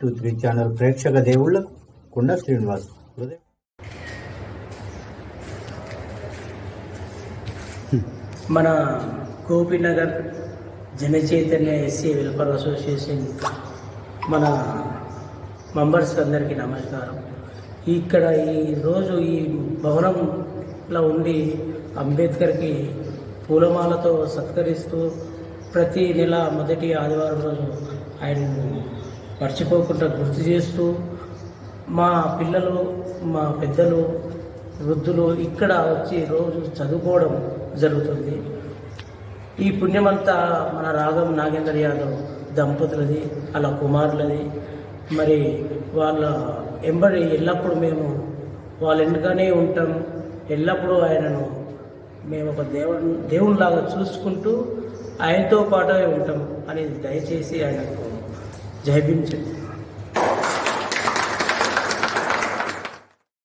Three channel ప్రేక్షక దేవుళ్ళకు కుండ శ్రీనివాస్ మన Gopinagar Janachaitanya SC welfare association మన మెంబర్స్ అందరికీ నమస్కారం. ఇక్కడ ఈ రోజు ఈ భవనంలో ఉండి అంబేద్కర్కి పూలమాలతో సత్కరిస్తూ ప్రతి నెల మొదటి ఆదివారం రోజు ఆయన మర్చిపోకుండా గుర్తు చేస్తూ మా పిల్లలు మా పెద్దలు వృద్ధులు ఇక్కడ వచ్చి రోజు చదువుకోవడం జరుగుతుంది. ఈ పుణ్యమంతా మన రాగం నాగేంద్ర యాదవ్ దంపతులది అలా కుమారులది. మరి వాళ్ళ ఎంబడి ఎల్లప్పుడూ మేము వాళ్ళ వెనుకనే ఉంటాం. ఎల్లప్పుడూ ఆయనను మేము ఒక దేవుడు దేవునిలాగా చూసుకుంటూ ఆయనతో పాటే ఉంటాం అనేది దయచేసి ఆయనకు जय भीम। जय